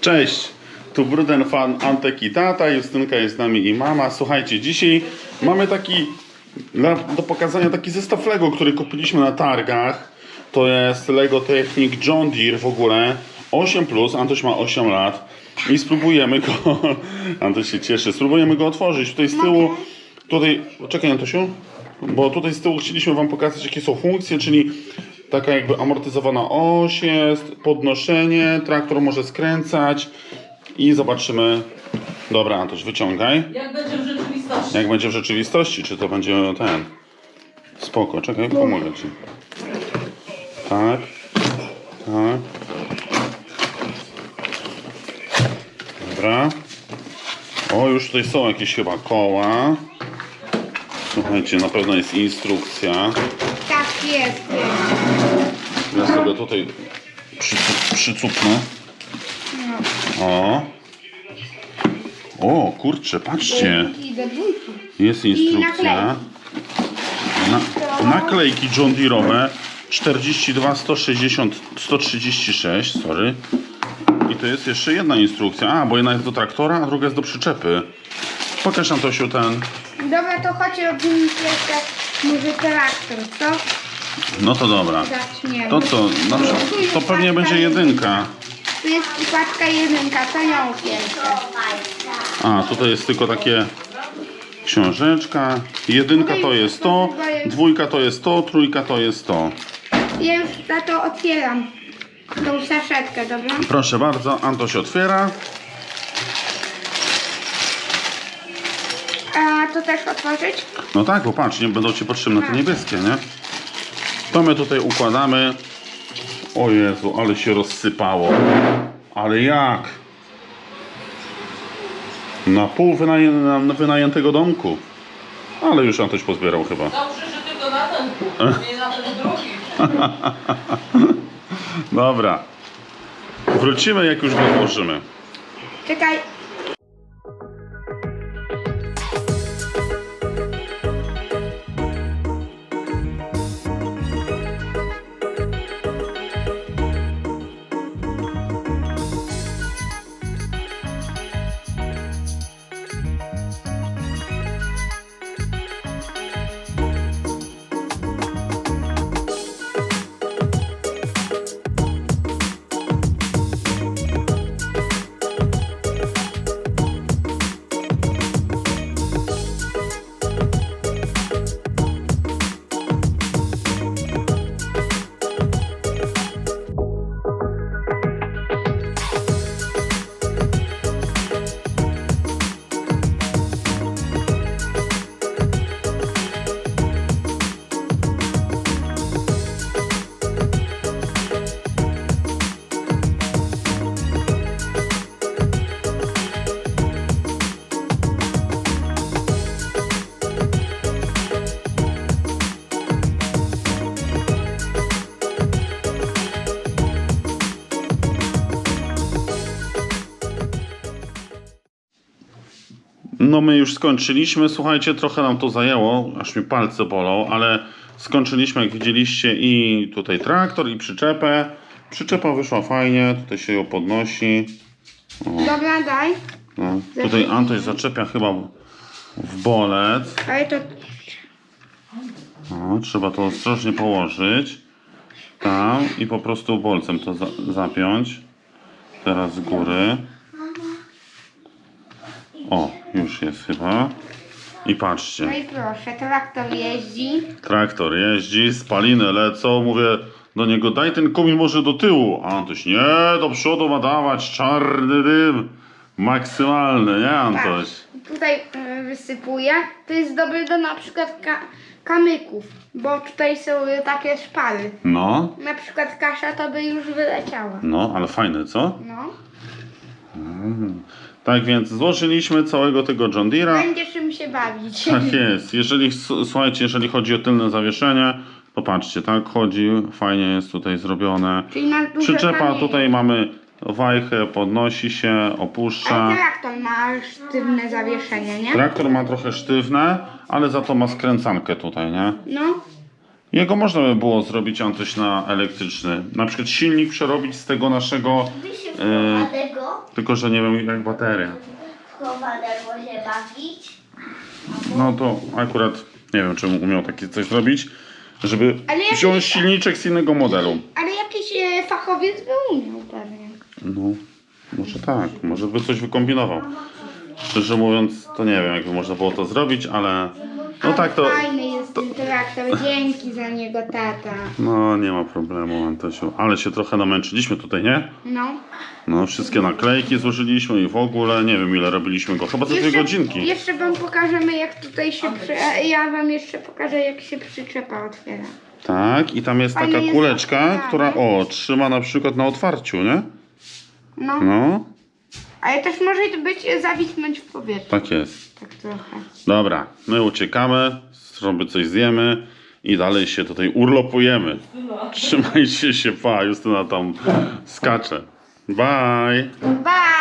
Cześć, tu Bruden Fan Antek i tata, Justynka jest z nami i mama. Słuchajcie, dzisiaj mamy taki, na, do pokazania taki zestaw Lego, który kupiliśmy na targach. To jest Lego Technic John Deere w ogóle, 8+, plus, Antoś ma 8 lat i spróbujemy go, Antoś się cieszy, spróbujemy go otworzyć. Tutaj z tyłu, tutaj, czekaj Antosiu, bo tutaj z tyłu chcieliśmy wam pokazać jakie są funkcje, czyli taka jakby amortyzowana oś jest, podnoszenie, traktor może skręcać i zobaczymy. Dobra, Antoś, wyciągaj. Jak będzie w rzeczywistości? Jak będzie w rzeczywistości, czy to będzie ten. Spoko, czekaj, pomogę ci. Tak. Tak. Dobra. O, już tutaj są jakieś chyba koła. Słuchajcie, na pewno jest instrukcja. Tak jest. Ja sobie tutaj przycu- przycupnę. O. O, kurczę, patrzcie. I do dwójki. Jest instrukcja. Na, naklejki John Deere'owe 42 160 136, sorry. I to jest jeszcze jedna instrukcja. A, bo jedna jest do traktora, a druga jest do przyczepy. Pokaż Antosiu ten. Dobra, to chodź robimy jeszcze może traktor, co? No to dobra. Zaczniemy. To co? To pewnie będzie jedynka. Tu jest paczka jedynka, to ją pierwsze. A, tutaj jest tylko takie książeczka. Jedynka to jest to, dwójka to jest to, trójka to jest to. Ja już za to otwieram tą saszetkę, dobra? Proszę bardzo, Antoś otwiera. A to też otworzyć? No tak, bo patrz, nie będą ci potrzebne te niebieskie, nie? To my tutaj układamy. O Jezu, ale się rozsypało. Ale jak? Na pół wynaję, na wynajętego domku. Ale już Antoś pozbierał chyba. Dobrze, że tylko na ten pół, nie na ten drugi. Dobra. Wrócimy, jak już go włożymy. Czekaj. No my już skończyliśmy. Słuchajcie, trochę nam to zajęło, aż mi palce bolą, ale skończyliśmy, jak widzieliście, i tutaj traktor, i przyczepę. Przyczepa wyszła fajnie, tutaj się ją podnosi. Dobra, daj. No. Tutaj Antoś zaczepia chyba w bolec. Ale to No, trzeba to ostrożnie położyć. Tam i po prostu bolcem to za zapiąć. Teraz z góry. O, już jest chyba. I No patrzcie, i proszę, traktor jeździ. traktor jeździ, spaliny lecą. Mówię do niego, daj ten komin może do tyłu. A Antoś, nie, do przodu ma dawać czarny dym. Maksymalny, nie Antoś? Tak. Tutaj y, wysypuję. To jest dobre do na przykład ka kamyków, bo tutaj są y, takie szpary. No, Na przykład kasza to by już wyleciała. no, ale fajne, co? No. Tak więc złożyliśmy całego tego John Deere'a. Będzie czym się bawić. Tak jest. Jeżeli, słuchajcie, jeżeli chodzi o tylne zawieszenie, popatrzcie, tak chodzi, fajnie jest tutaj zrobione. Czyli na duże Przyczepa, kamienie. tutaj mamy wajchę, podnosi się, Ale opuszcza. traktor ma sztywne zawieszenie, nie? Traktor ma trochę sztywne, ale za to ma skręcankę tutaj, nie? No. Jego można by było zrobić Antoś na elektryczny. Na przykład silnik przerobić z tego naszego... Dlatego Tylko, że nie wiem jak bateria. Bawić. No to akurat nie wiem, czemu umiał takie coś zrobić, żeby Ale jak- wziąć silniczek z innego modelu. Ale jakiś e, fachowiec by umiał pewnie. No, może tak, może by coś wykombinował. Szczerze mówiąc, to nie wiem, jakby można było to zrobić, ale no tak to. Fajny traktor, dzięki za niego tata. No, nie ma problemu, Antosiu. Ale się trochę namęczyliśmy tutaj, nie? No. No, wszystkie naklejki złożyliśmy i w ogóle nie wiem ile robiliśmy go. Chyba ze dwie godzinki. Jeszcze wam pokażemy jak tutaj się przy... Ja wam jeszcze pokażę jak się przyczepa otwiera. Tak, i tam jest taka jest kuleczka, otwierane. która o, trzyma na przykład na otwarciu, nie? No. No, Ale też może być zawisnąć w powietrzu. tak jest. Tak trochę. Dobra, my uciekamy, sobie coś zjemy i dalej się tutaj urlopujemy. Trzymajcie się, pa, Justyna tam skacze. Bye! Bye!